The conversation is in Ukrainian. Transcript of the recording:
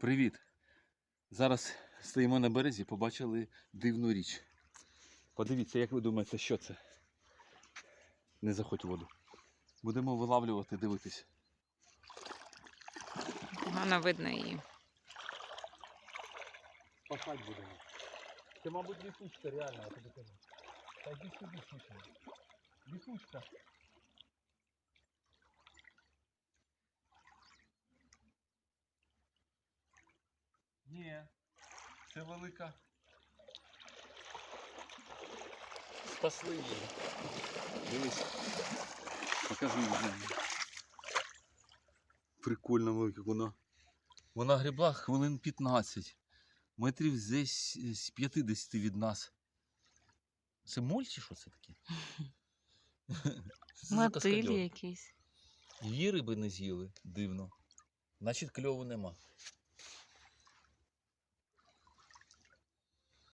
Привіт! Зараз стоїмо на березі, побачили дивну річ. Подивіться, як ви думаєте, що це? Не заходь у воду. Будемо вилавлювати, дивитись. Погано видно її. Пахать будемо. Це, мабуть, лісучка, реально, я тобі кажу. Та йди сюди, слухай. Лісучка. Ні, це велика. Спасли її. Дивись. Покажи її. Прикольно велика вона. Вона гребла хвилин 15. Метрів десь е, з 50 від нас. Це моль чи що це таке? За Мотиль. Її риби не з'їли, дивно. Значить, кльову нема.